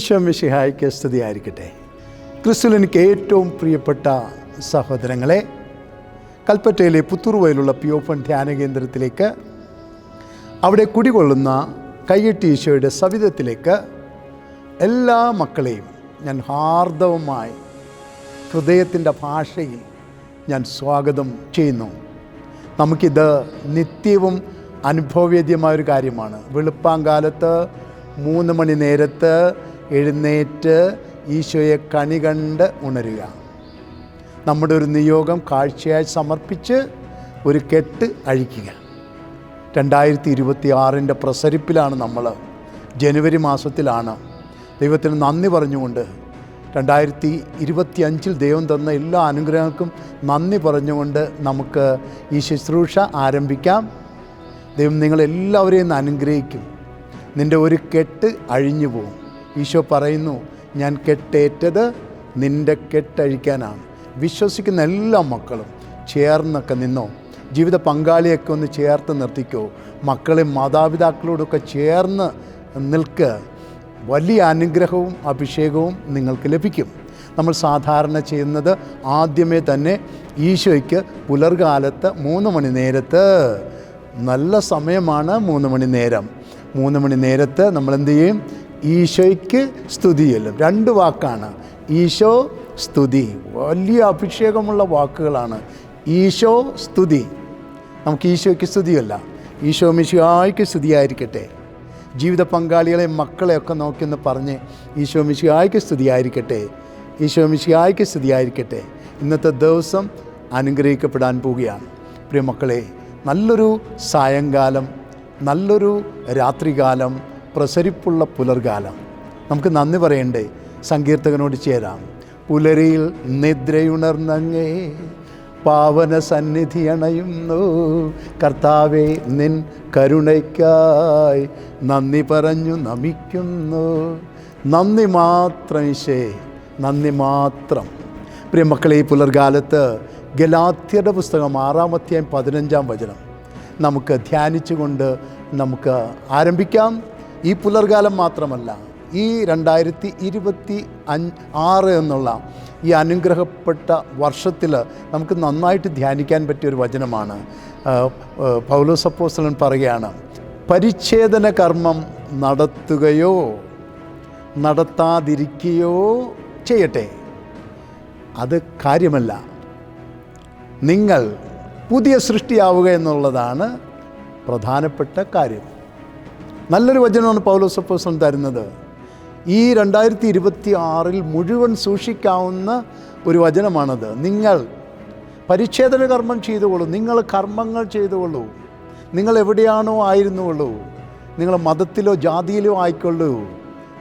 ഈശോ മിശിഹായ്ക്ക് സ്തുതിയായിരിക്കട്ടെ ക്രിസ്തുവിൽ എനിക്ക് ഏറ്റവും പ്രിയപ്പെട്ട സഹോദരങ്ങളെ കൽപ്പറ്റയിലെ പുത്തൂർവയിലുള്ള പിയോപ്പൺ ധ്യാന കേന്ദ്രത്തിലേക്ക് അവിടെ കുടികൊള്ളുന്ന കയ്യെട്ടി ഈശോയുടെ സവിധത്തിലേക്ക് എല്ലാ മക്കളെയും ഞാൻ ഹാർദവമായി ഹൃദയത്തിന്റെ ഭാഷയിൽ ഞാൻ സ്വാഗതം ചെയ്യുന്നു. നമുക്കിത് നിത്യവും അനുഭവവേദ്യമായ ഒരു കാര്യമാണ് വെളുപ്പാങ്കാലത്ത് മൂന്ന് മണി നേരത്ത് എഴുന്നേറ്റ് ഈശോയെ കണി കണ്ട് ഉണരുക. നമ്മുടെ ഒരു നിയോഗം കാഴ്ചയായി സമർപ്പിച്ച് ഒരു കെട്ട് അഴിക്കുക. രണ്ടായിരത്തി ഇരുപത്തി ആറിന്റെ പ്രസരിപ്പിലാണ് നമ്മൾ ജനുവരി മാസത്തിലാണ്. ദൈവത്തിന് നന്ദി പറഞ്ഞുകൊണ്ട് രണ്ടായിരത്തി ഇരുപത്തി അഞ്ചിൽ ദൈവം തന്ന എല്ലാ അനുഗ്രഹങ്ങൾക്കും നന്ദി പറഞ്ഞുകൊണ്ട് നമുക്ക് ഈ ശുശ്രൂഷ ആരംഭിക്കാം. ദൈവം നിങ്ങളെല്ലാവരെയും അനുഗ്രഹിക്കും. നിന്റെ ഒരു കെട്ട് അഴിഞ്ഞു പോകും ഈശോ പറയുന്നു ഞാൻ കെട്ടേറ്റത് നിന്റെ കെട്ടഴിക്കാനാണ്. വിശ്വസിക്കുന്ന എല്ലാ മക്കളും ചേർന്നൊക്കെ നിന്നോ. ജീവിത പങ്കാളിയൊക്കെ ഒന്ന് ചേർത്ത് നിർത്തിക്കോ. മക്കളെ മാതാപിതാക്കളോടൊക്കെ ചേർന്ന് നിൽക്ക്. വലിയ അനുഗ്രഹവും അഭിഷേകവും നിങ്ങൾക്ക് ലഭിക്കും. നമ്മൾ സാധാരണ ചെയ്യുന്നത് ആദ്യമേ തന്നെ ഈശോയ്ക്ക് പുലർകാലത്ത് മൂന്ന് മണി നേരത്ത്. നല്ല സമയമാണ് മൂന്ന് മണി നേരം. മൂന്ന് മണി നേരത്ത് നമ്മൾ എന്ത് ചെയ്യും? ഈശോയ്ക്ക് സ്തുതി ചെല്ലും രണ്ട് വാക്കാണ്. ഈശോ സ്തുതി. വലിയ അഭിഷേകമുള്ള വാക്കുകളാണ്. ഈശോ സ്തുതി. നമുക്ക് ഈശോയ്ക്ക് സ്തുതിയല്ല. ഈശോ മിശിഹായ്ക്ക് സ്തുതിയായിരിക്കട്ടെ. ജീവിത പങ്കാളികളെ മക്കളെയൊക്കെ നോക്കിയെന്ന് പറഞ്ഞ് ഈശോ മിശിഹായ്ക്ക് സ്തുതിയായിരിക്കട്ടെ. ഈശോ മിശിഹായ്ക്ക് സ്തുതിയായിരിക്കട്ടെ. ഇന്നത്തെ ദിവസം അനുഗ്രഹിക്കപ്പെടാൻ പോവുകയാണ്. പ്രിയ മക്കളെ നല്ലൊരു സായങ്കാലം നല്ലൊരു രാത്രികാലം പ്രസരിപ്പുള്ള പുലർകാലം നമുക്ക് നന്ദി പറയണ്ടേ? സങ്കീർത്തകനോട് ചേരാം. പുലരിയിൽ നിദ്രയുണർന്നങ്ങേ പാവന സന്നിധി അണയുന്നു. കർത്താവെ നിൻ കരുണയ്ക്കായി നന്ദി പറഞ്ഞു നമിക്കുന്നു. നന്ദി മാത്രം ഈശേ നന്ദി മാത്രം. പ്രിയ മക്കളെ ഈ പുലർകാലത്ത് ഗലാത്യരുടെ പുസ്തകം ആറാമത്തെയും പതിനഞ്ചാം വചനം. നമുക്ക് ധ്യാനിച്ചുകൊണ്ട് നമുക്ക് ആരംഭിക്കാം. ഈ പുലർകാലം മാത്രമല്ല ഈ രണ്ടായിരത്തി ഇരുപത്തി അഞ്ച് ആറ് എന്നുള്ള ഈ അനുഗ്രഹപ്പെട്ട വർഷത്തിൽ നമുക്ക് നന്നായിട്ട് ധ്യാനിക്കാൻ പറ്റിയ ഒരു വചനമാണ് ആ, ആ, പൗലോസ് അപ്പോസ്തലൻ പറയുകയാണ് പരിച്ഛേദന കർമ്മം നടത്തുകയോ നടത്താതിരിക്കുകയോ ചെയ്യട്ടെ. അത് കാര്യമല്ല. നിങ്ങൾ പുതിയ സൃഷ്ടിയാവുക എന്നുള്ളതാണ് പ്രധാനപ്പെട്ട കാര്യം. നല്ലൊരു വചനമാണ് പൗലോസപ്പോസൻ തരുന്നത്. ഈ രണ്ടായിരത്തി ഇരുപത്തി ആറിൽ മുഴുവൻ സൂക്ഷിക്കാവുന്ന ഒരു വചനമാണത്. നിങ്ങൾ പരിച്ഛേദന കർമ്മം ചെയ്തുകൊള്ളൂ. നിങ്ങൾ കർമ്മങ്ങൾ ചെയ്തുകൊള്ളൂ. നിങ്ങൾ എവിടെയാണോ ആയിരുന്നുള്ളൂ നിങ്ങൾ മതത്തിലോ ജാതിയിലോ ആയിക്കൊള്ളൂ.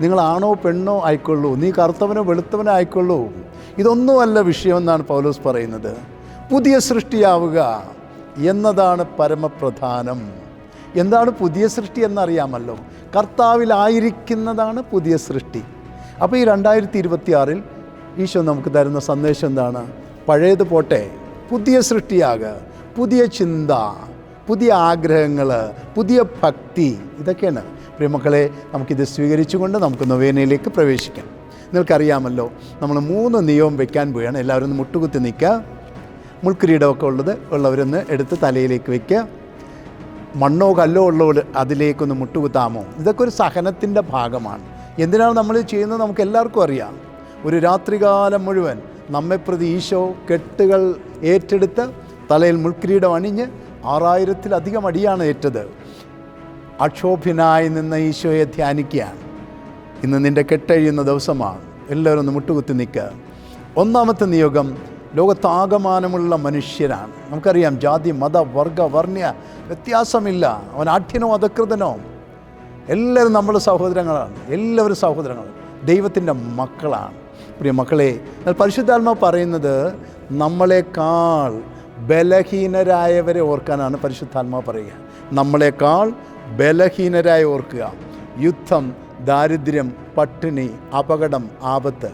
നിങ്ങളാണോ പെണ്ണോ ആയിക്കൊള്ളൂ. നീ കറുത്തവനോ വെളുത്തവനോ ആയിക്കൊള്ളൂ. ഇതൊന്നുമല്ല വിഷയം എന്നാണ് പൗലോസ് പറയുന്നത്. പുതിയ സൃഷ്ടിയാവുക എന്നതാണ് പരമപ്രധാനം. എന്താണ് പുതിയ സൃഷ്ടി എന്നറിയാമല്ലോ. കർത്താവിലായിരിക്കുന്നതാണ് പുതിയ സൃഷ്ടി. അപ്പോൾ ഈ രണ്ടായിരത്തി ഇരുപത്തിയാറിൽ ഈശോ നമുക്ക് തരുന്ന സന്ദേശം എന്താണ്? പഴയത് പോട്ടെ പുതിയ സൃഷ്ടിയാക പുതിയ ചിന്ത പുതിയ ആഗ്രഹങ്ങൾ പുതിയ ഭക്തി ഇതൊക്കെയാണ്. പ്രിയമക്കളെ നമുക്കിത് സ്വീകരിച്ചുകൊണ്ട് നമുക്ക് നൊവേനയിലേക്ക് പ്രവേശിക്കാം. നിങ്ങൾക്കറിയാമല്ലോ നമ്മൾ മൂന്ന് നിയമം വെക്കാൻ പോവുകയാണ്. എല്ലാവരും ഒന്ന് മുട്ടുകുത്തി നിൽക്കുക. മുൾക്കിരീടമൊക്കെ ഉള്ളത് ഉള്ളവരൊന്ന് എടുത്ത് തലയിലേക്ക് വയ്ക്കുക മണ്ണോ കല്ലോ ഉള്ളവർ അതിലേക്കൊന്ന് മുട്ടുകുത്താമോ? ഇതൊക്കെ ഒരു സഹനത്തിന്റെ ഭാഗമാണ്. എന്തിനാണ് നമ്മൾ ചെയ്യുന്നത് നമുക്ക് എല്ലാവർക്കും അറിയാം. ഒരു രാത്രികാലം മുഴുവൻ നമ്മെ പ്രതി ഈശോ കെട്ടുകൾ ഏറ്റെടുത്ത് തലയിൽ മുൾക്കിരീടം അണിഞ്ഞ് ആറായിരത്തിലധികം അടിയാണ് ഏറ്റത്. അക്ഷോഭ്യനായി നിന്ന ഈശോയെ ധ്യാനിക്കുകയാണ്. ഇന്ന് നിന്റെ കെട്ടഴിയുന്ന ദിവസമാണ്. എല്ലാവരും ഒന്ന് മുട്ടുകുത്തി നിൽക്കുക. ഒന്നാമത്തെ നിയോഗം ലോകത്താകമാനമുള്ള മനുഷ്യരാണ് നമുക്കറിയാം ജാതി മത വർഗ വർണ്യ വ്യത്യാസമില്ല. അവൻ ആഠ്യനോ അധകൃതനോ. എല്ലാവരും നമ്മൾ സഹോദരങ്ങളാണ്. എല്ലാവരും സഹോദരങ്ങളാണ്. ദൈവത്തിന്റെ മക്കളാണ്. പ്രിയ മക്കളെ എന്നാൽ പരിശുദ്ധാത്മ പറയുന്നത് നമ്മളെക്കാൾ ബലഹീനരായവരെ ഓർക്കാനാണ് പരിശുദ്ധാത്മ പറയുക. നമ്മളെക്കാൾ ബലഹീനരായി ഓർക്കുക. യുദ്ധം ദാരിദ്ര്യം പട്ടിണി അപകടം ആപത്ത്.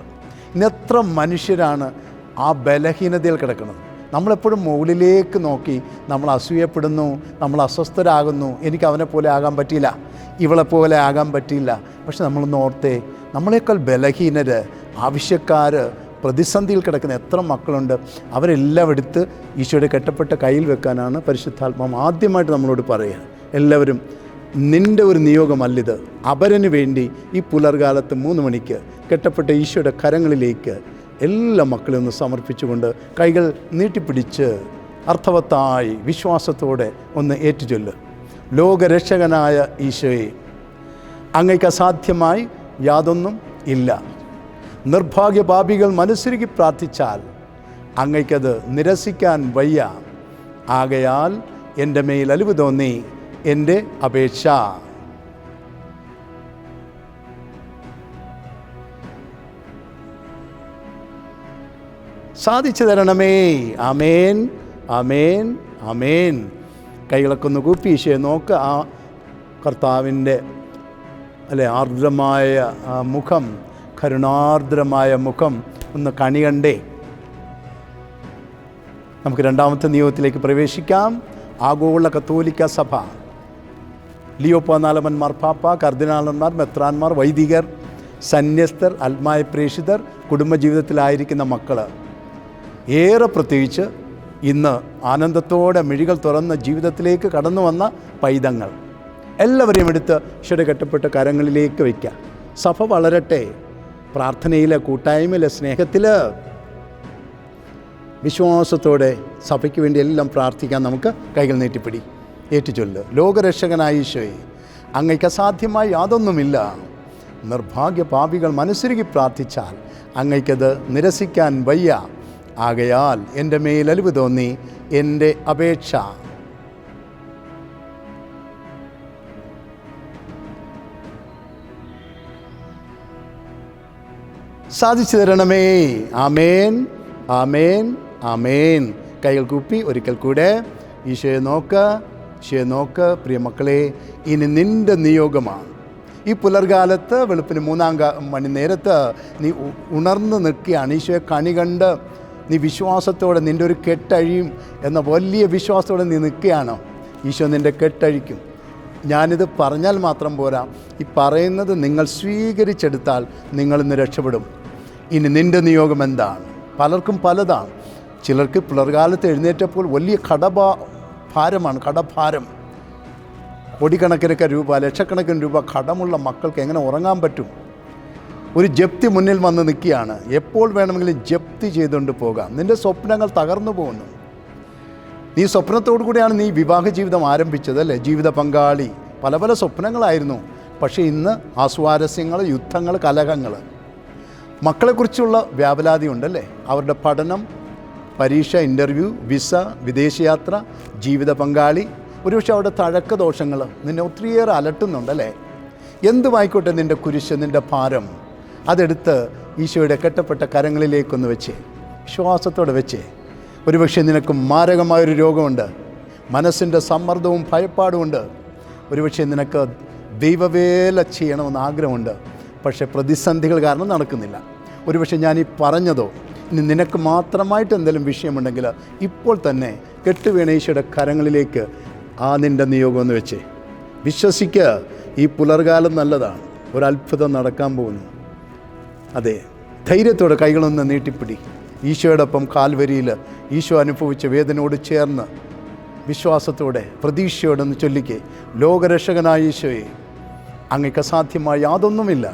ഇന്നെത്ര മനുഷ്യരാണ് ആ ബലഹീനതയിൽ കിടക്കുന്നത്. നമ്മളെപ്പോഴും മുകളിലേക്ക് നോക്കി നമ്മൾ അസൂയപ്പെടുന്നു നമ്മൾ അസ്വസ്ഥരാകുന്നു. എനിക്ക് അവനെ പോലെ ആകാൻ പറ്റിയില്ല. ഇവളെ പോലെ ആകാൻ പറ്റിയില്ല. പക്ഷെ നമ്മളൊന്ന് ഓർത്തേ നമ്മളെക്കാൾ ബലഹീനർ ആവശ്യക്കാർ പ്രതിസന്ധിയിൽ കിടക്കുന്ന എത്ര മക്കളുണ്ട് അവരെല്ലാം എടുത്ത് ഈശോയുടെ കെട്ടപ്പെട്ട കയ്യിൽ വെക്കാനാണ് പരിശുദ്ധാത്മാവ് ആദ്യമായിട്ട് നമ്മളോട് പറയുക. എല്ലാവരും നിന്റെ ഒരു നിയോഗമല്ലിത്. അപരന് വേണ്ടി ഈ പുലർകാലത്ത് മൂന്ന് മണിക്ക് കെട്ടപ്പെട്ട ഈശോയുടെ കരങ്ങളിലേക്ക് എല്ലാ മക്കളിൽ ഒന്ന് സമർപ്പിച്ചുകൊണ്ട് കൈകൾ നീട്ടിപ്പിടിച്ച് അർത്ഥവത്തായി വിശ്വാസത്തോടെ ഒന്ന് ഏറ്റുചൊല്ല്. ലോകരക്ഷകനായ ഈശോയെ അങ്ങയ്ക്ക് അസാധ്യമായി യാതൊന്നും ഇല്ല. നിർഭാഗ്യ നിർഭാഗ്യപാപികൾ മനസ്സുരുകി പ്രാർത്ഥിച്ചാൽ അങ്ങയ്ക്കത് നിരസിക്കാൻ വയ്യ. ആകയാൽ എന്റെ മേൽ അലിവ് തോന്നി എന്റെ അപേക്ഷ. സാധിച്ചു തരണമേ അമേൻ അമേൻ അമേൻ കൈകളൊക്കെ ഒന്ന് കൂപ്പി ഈശോയെ നോക്ക്. ആ കർത്താവിന്റെ അല്ലെ ആർദ്രമായ മുഖം കരുണാർദ്രമായ മുഖം ഒന്ന് കണി കണ്ടേ നമുക്ക് രണ്ടാമത്തെ നിയോഗത്തിലേക്ക് പ്രവേശിക്കാം. ആഗോള കത്തോലിക്ക സഭ. ലിയോ പതിനാലമൻ മാർപ്പാപ്പ കർദിനാളന്മാർ മെത്രാന്മാർ വൈദികർ സന്യസ്തർ ആത്മായ പ്രേഷിതർ കുടുംബജീവിതത്തിലായിരിക്കുന്ന മക്കൾ ഏറെ പ്രത്യേകിച്ച് ഇന്ന് ആനന്ദത്തോടെ മിഴികൾ തുറന്ന് ജീവിതത്തിലേക്ക് കടന്നു വന്ന പൈതങ്ങൾ. എല്ലാവരെയും എടുത്ത് ഈശോയുടെ കെട്ടപ്പെട്ട കരങ്ങളിലേക്ക് വയ്ക്കുക സഭ വളരട്ടെ. പ്രാർത്ഥനയിലെ കൂട്ടായ്മയിലെ സ്നേഹത്തിൽ വിശ്വാസത്തോടെ സഭയ്ക്ക് വേണ്ടി എല്ലാം പ്രാർത്ഥിക്കാൻ നമുക്ക് കൈകൾ നീട്ടിപ്പിടി. ഏറ്റുചൊല്ല്. ലോകരക്ഷകനായ ഈശോയെ അങ്ങയ്ക്ക് അസാധ്യമായി യാതൊന്നുമില്ല. നിർഭാഗ്യ പാപികൾ മനസ്സുരുകി പ്രാർത്ഥിച്ചാൽ അങ്ങയ്ക്കത് നിരസിക്കാൻ വയ്യ. ആകയാൽ എന്റെ മേൽ തോന്നി എന്റെ അപേക്ഷ. സാധിച്ചു തരണമേ. ആമേൻ ആമേൻ ആമേൻ. കൈകൾ കൂപ്പി ഒരിക്കൽ കൂടെ. ഈശോയെ നോക്ക് ഈശോയെ നോക്ക് പ്രിയ മക്കളെ ഇനി നിന്റെ നിയോഗമാണ്. ഈ പുലർകാലത്ത് വെളുപ്പിന് മൂന്നാം മണി നേരത്ത് നീ ഉണർന്ന് നിൽക്കുകയാണ്. ഈശോയെ കണി കണ്ട് നീ വിശ്വാസത്തോടെ നിന്റെ ഒരു കെട്ടഴിയും എന്ന വലിയ വിശ്വാസത്തോടെ നീ നിൽക്കുകയാണോ? ഈശോ നിന്റെ കെട്ടഴിക്കും. ഞാനിത് പറഞ്ഞാൽ മാത്രം പോരാ. ഈ പറയുന്നത് നിങ്ങൾ സ്വീകരിച്ചെടുത്താൽ നിങ്ങളിന്ന് രക്ഷപ്പെടും. ഇനി നിന്റെ നിയോഗം എന്താണ്? പലർക്കും പലതാണ്. ചിലർക്ക് പുലർകാലത്ത് എഴുന്നേറ്റപ്പോൾ വലിയ കടഭാ ഭാരമാണ് കടഭാരം. കോടിക്കണക്കിനൊക്കെ രൂപ ലക്ഷക്കണക്കിന് രൂപ കടമുള്ള മക്കൾക്ക് എങ്ങനെ ഉറങ്ങാൻ പറ്റും? ഒരു ജപ്തി മുന്നിൽ വന്ന് നിൽക്കുകയാണ്. എപ്പോൾ വേണമെങ്കിലും ജപ്തി ചെയ്തുകൊണ്ട് പോകാം. നിന്റെ സ്വപ്നങ്ങൾ തകർന്നു പോകുന്നു. നീ സ്വപ്നത്തോടു കൂടിയാണ് നീ വിവാഹ ജീവിതം ആരംഭിച്ചത് അല്ലേ? ജീവിത പങ്കാളി. പല പല സ്വപ്നങ്ങളായിരുന്നു. പക്ഷേ ഇന്ന് ആസ്വാരസ്യങ്ങൾ യുദ്ധങ്ങൾ കലഹങ്ങൾ. മക്കളെക്കുറിച്ചുള്ള വ്യാപലാതി ഉണ്ടല്ലേ? അവരുടെ പഠനം പരീക്ഷ ഇന്റർവ്യൂ വിസ വിദേശയാത്ര ജീവിത പങ്കാളി. ഒരുപക്ഷെ അവിടെ തഴക്ക ദോഷങ്ങൾ നിന്നെ ഒത്തിരിയേറെ അലട്ടുന്നുണ്ടല്ലേ എന്തുമായിക്കോട്ടെ നിന്റെ കുരിശ് നിന്റെ ഭാരം? അതെടുത്ത് ഈശോയുടെ കെട്ടപ്പെട്ട കരങ്ങളിലേക്കൊന്ന് വെച്ചേ. വിശ്വാസത്തോടെ വെച്ചേ. ഒരുപക്ഷെ നിനക്ക് മാരകമായൊരു രോഗമുണ്ട്. മനസ്സിന്റെ സമ്മർദ്ദവും ഭയപ്പാടുമുണ്ട് ഒരുപക്ഷെ നിനക്ക് ദൈവവേല ചെയ്യണമെന്ന് ആഗ്രഹമുണ്ട്. പക്ഷേ പ്രതിസന്ധികൾ കാരണം നടക്കുന്നില്ല. ഒരുപക്ഷെ ഞാൻ ഈ പറഞ്ഞതോ ഇനി നിനക്ക് മാത്രമായിട്ട് എന്തെങ്കിലും വിഷയമുണ്ടെങ്കിൽ ഇപ്പോൾ തന്നെ കെട്ടുവീണേശയുടെ കരങ്ങളിലേക്ക് ആ നിന്റെ നിയോഗം എന്ന് വെച്ചേ. വിശ്വസിക്കുക ഈ പുലർകാലം നല്ലതാണ്. ഒരത്ഭുതം നടക്കാൻ പോകുന്നു. അതെ ധൈര്യത്തോടെ കൈകളൊന്ന് നീട്ടിപ്പിടി. ഈശോയോടൊപ്പം കാൽവരിയിൽ ഈശോ അനുഭവിച്ച വേദനയോട് ചേർന്ന് വിശ്വാസത്തോടെ പ്രതീക്ഷയോടൊന്ന് ചൊല്ലിക്കേ. ലോകരക്ഷകനായ ഈശോയെ അങ്ങയ്ക്ക് അസാധ്യമായ യാതൊന്നുമില്ല.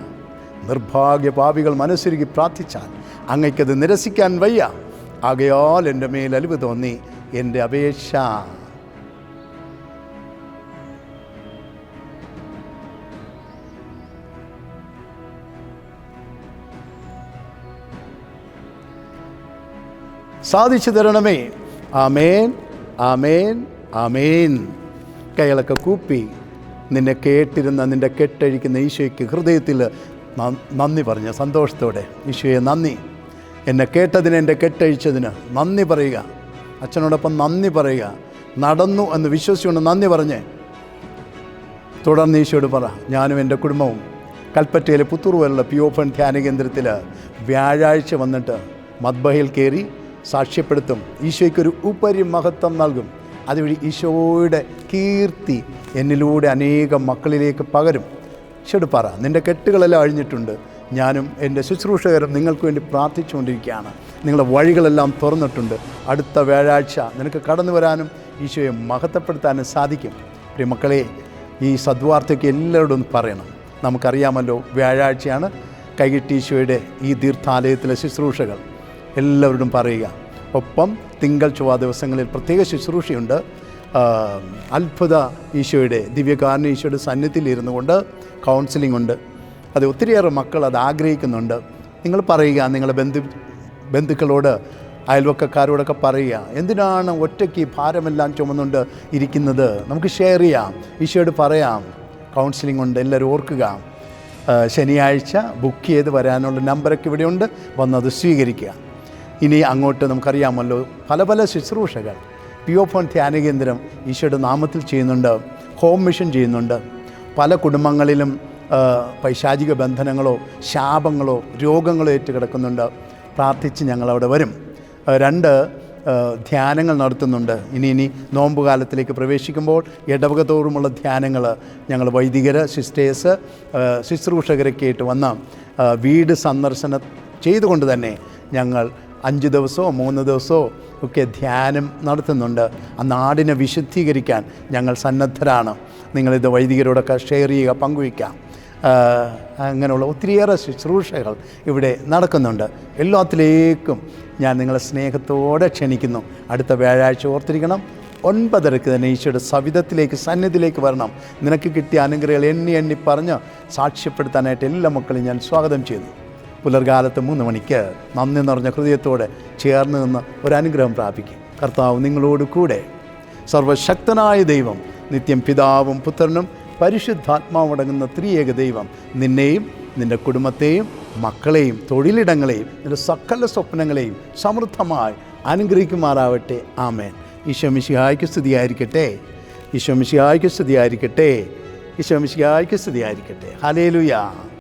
നിർഭാഗ്യ പാപികൾ മനസ്സുരുകി പ്രാർത്ഥിച്ചാൽ അങ്ങയ്ക്കത് നിരസിക്കാൻ വയ്യ. ആകയാൽ എന്റെ മേൽ അലിവ് തോന്നി. എന്റെ അപേക്ഷ. സാധിച്ചു തരണമേ. ആമേൻ ആമേൻ ആമേൻ. കൈകളൊക്കെ കൂപ്പി നിന്നെ കേട്ടിരുന്ന നിന്റെ കെട്ടഴിക്കുന്ന ഈശോയ്ക്ക് ഹൃദയത്തിൽ നന്ദി പറഞ്ഞ സന്തോഷത്തോടെ. ഈശോയെ നന്ദി. എന്നെ കേട്ടതിന് എന്റെ കെട്ടഴിച്ചതിന് നന്ദി പറയുക. അച്ഛനോടൊപ്പം നന്ദി പറയുക. നടന്നു എന്ന് വിശ്വസിച്ചുകൊണ്ട് നന്ദി പറഞ്ഞ്. തുടർന്ന് ഈശോയോട് പറ ഞാനും എന്റെ കുടുംബവും കൽപ്പറ്റയിലെ പുത്തൂർ വരെയുള്ള പി ഓപ്പൺ ധ്യാന കേന്ദ്രത്തിൽ വ്യാഴാഴ്ച വന്നിട്ട് മദ്ബഹയിൽ കയറി സാക്ഷ്യപ്പെടുത്തും. ഈശോയ്ക്കൊരു ഉപരി മഹത്വം നൽകും. അതുവഴി ഈശോയുടെ കീർത്തി എന്നിലൂടെ അനേകം മക്കളിലേക്ക് പകരും. ചെടുപ്പാറ പറ നിന്റെ കെട്ടുകളെല്ലാം അഴിഞ്ഞിട്ടുണ്ട്. ഞാനും എന്റെ ശുശ്രൂഷകരും നിങ്ങൾക്ക് വേണ്ടി പ്രാർത്ഥിച്ചുകൊണ്ടിരിക്കുകയാണ്. നിങ്ങളുടെ വഴികളെല്ലാം തുറന്നിട്ടുണ്ട്. അടുത്ത വ്യാഴാഴ്ച നിനക്ക് കടന്നു വരാനും ഈശോയെ മഹത്വപ്പെടുത്താനും സാധിക്കും. പ്രിയ മക്കളെ ഈ സദ്വാർത്തയ്ക്ക് എല്ലാവരോടും പറയണം. നമുക്കറിയാമല്ലോ വ്യാഴാഴ്ചയാണ് കൈകിട്ടീശോയുടെ ഈ തീർത്ഥാലയത്തിലെ ശുശ്രൂഷകൾ. എല്ലാവരോടും പറയുക. ഒപ്പം തിങ്കൾ ചൊവ്വ ദിവസങ്ങളിൽ പ്രത്യേക ശുശ്രൂഷയുണ്ട്. അത്ഭുത ഈശോയുടെ ദിവ്യകാരണ ഈശോയുടെ സന്നിധിയിൽ ഇരുന്നു കൊണ്ട് കൗൺസിലിംഗ് ഉണ്ട്. അത് ഒത്തിരിയേറെ മക്കൾ അത് ആഗ്രഹിക്കുന്നുണ്ട്. നിങ്ങൾ പറയുക നിങ്ങളുടെ ബന്ധു ബന്ധുക്കളോട് അയൽവക്കക്കാരോടൊക്കെ പറയുക. എന്തിനാണ് ഒറ്റയ്ക്ക് ഭാരമെല്ലാം ചുമന്നുകൊണ്ട് ഇരിക്കുന്നത്? നമുക്ക് ഷെയർ ചെയ്യാം. ഈശോയോട് പറയാം. കൗൺസിലിംഗ് ഉണ്ട് എല്ലാവരും ഓർക്കുക. ശനിയാഴ്ച ബുക്ക് ചെയ്ത് വരാനുള്ള നമ്പറൊക്കെ ഇവിടെയുണ്ട്. വന്നത് സ്വീകരിക്കുക. ഇനി അങ്ങോട്ട് നമുക്കറിയാമല്ലോ പല പല ശുശ്രൂഷകൾ. പിയോഫോൺ ഫോൺ ധ്യാനകേന്ദ്രം ഈശോയുടെ നാമത്തിൽ ചെയ്യുന്നുണ്ട് ഹോം മിഷൻ ചെയ്യുന്നുണ്ട്. പല കുടുംബങ്ങളിലും പൈശാചിക ബന്ധനങ്ങളോ ശാപങ്ങളോ രോഗങ്ങളോ ഏറ്റ് കിടക്കുന്നുണ്ട് പ്രാർത്ഥിച്ച് ഞങ്ങളവിടെ വരും. രണ്ട് ധ്യാനങ്ങൾ നടത്തുന്നുണ്ട്. ഇനി ഇനി നോമ്പ് കാലത്തിലേക്ക് പ്രവേശിക്കുമ്പോൾ ഇടവക തോറുമുള്ള ധ്യാനങ്ങൾ ഞങ്ങൾ വൈദികർ സിസ്റ്റേഴ്സ് ശുശ്രൂഷകരൊക്കെ ആയിട്ട് വന്ന് വീട് സന്ദർശനം ചെയ്തുകൊണ്ട് തന്നെ ഞങ്ങൾ അഞ്ച് ദിവസമോ മൂന്ന് ദിവസമോ ഒക്കെ ധ്യാനം നടത്തുന്നുണ്ട്. ആ നാടിനെ വിശുദ്ധീകരിക്കാൻ ഞങ്ങൾ സന്നദ്ധരാണ്. നിങ്ങളിത് വൈദികരോടൊക്കെ ഷെയർ ചെയ്യുക പങ്കുവയ്ക്കാം. അങ്ങനെയുള്ള ഒത്തിരിയേറെ ശുശ്രൂഷകൾ ഇവിടെ നടക്കുന്നുണ്ട്. എല്ലാത്തിലേക്കും ഞാൻ നിങ്ങളെ സ്നേഹത്തോടെ ക്ഷണിക്കുന്നു. അടുത്ത വ്യാഴാഴ്ച ഓർത്തിരിക്കണം. ഒൻപതരക്ക് തന്നെ ഈശോയുടെ സവിധത്തിലേക്ക് സന്നിധിയിലേക്ക് വരണം. നിനക്ക് കിട്ടിയ അനുഗ്രഹങ്ങൾ എണ്ണി എണ്ണി പറഞ്ഞ് സാക്ഷ്യപ്പെടുത്താനായിട്ട് എല്ലാ മക്കളെയും ഞാൻ സ്വാഗതം ചെയ്തു പുലർകാലത്ത് മൂന്ന് മണിക്ക് നന്ദി നിറഞ്ഞ ഹൃദയത്തോടെ ചേർന്ന് നിന്ന് ഒരു അനുഗ്രഹം പ്രാപിക്കും. കർത്താവ് നിങ്ങളോട് കൂടെ. സർവശക്തനായ ദൈവം നിത്യം പിതാവും പുത്രനും പരിശുദ്ധാത്മാവടങ്ങുന്ന ത്രിയേക ദൈവം നിന്നെയും നിന്റെ കുടുംബത്തെയും മക്കളെയും തൊഴിലിടങ്ങളെയും നിന്റെ സകല സ്വപ്നങ്ങളെയും സമൃദ്ധമായി അനുഗ്രഹിക്കുമാറാവട്ടെ. ആമേൻ. ഈശോ മിശിഹായ്ക്ക് സ്തുതിയായിരിക്കട്ടെ. ഈശോ മിശിഹായ്ക്ക് സ്തുതിയായിരിക്കട്ടെ. ഈശോ മിശിഹായ്ക്ക് സ്തുതിയായിരിക്കട്ടെ. ഹലേലുയാ